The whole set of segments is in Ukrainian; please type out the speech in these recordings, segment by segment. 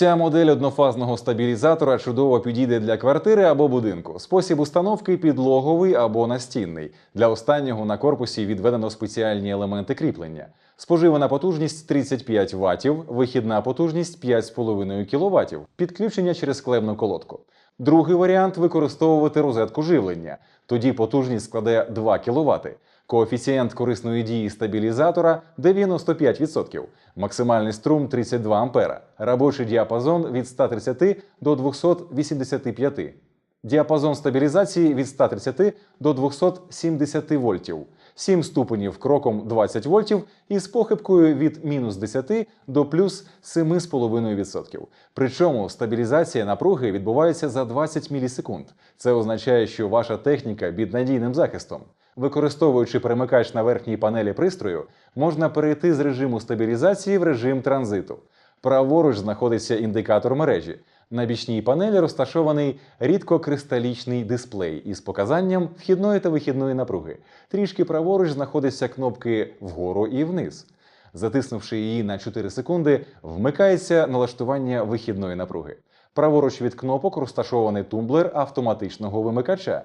Ця модель однофазного стабілізатора чудово підійде для квартири або будинку. Спосіб установки підлоговий або настінний. Для останнього на корпусі відведено спеціальні елементи кріплення. Споживана потужність 35 Вт, вихідна потужність 5,5 кВт, підключення через клемну колодку. Другий варіант використовувати розетку живлення. Тоді потужність складе 2 кВт. Коефіцієнт корисної дії стабілізатора 95%, максимальний струм 32 А, робочий діапазон від 130 до 285, діапазон стабілізації від 130 до 270 вольтів, 7 ступенів кроком 20 вольтів із похибкою від мінус 10 до плюс 7,5%. Причому стабілізація напруги відбувається за 20 мілісекунд. Це означає, що ваша техніка під надійним захистом. Використовуючи перемикач на верхній панелі пристрою, можна перейти з режиму стабілізації в режим транзиту. Праворуч знаходиться індикатор мережі. На бічній панелі розташований рідкокристалічний дисплей із показанням вхідної та вихідної напруги. Трішки праворуч знаходяться кнопки вгору і вниз. Затиснувши її на 4 секунди, вмикається налаштування вихідної напруги. Праворуч від кнопок розташований тумблер автоматичного вимикача.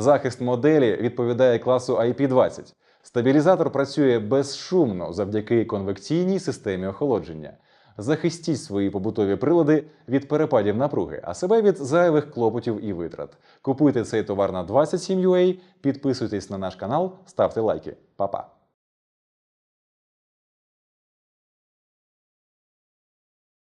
Захист моделі відповідає класу IP20. Стабілізатор працює безшумно завдяки конвекційній системі охолодження. Захистіть свої побутові прилади від перепадів напруги, а себе від зайвих клопотів і витрат. Купуйте цей товар на 27UA, підписуйтесь на наш канал, ставте лайки. Па-па!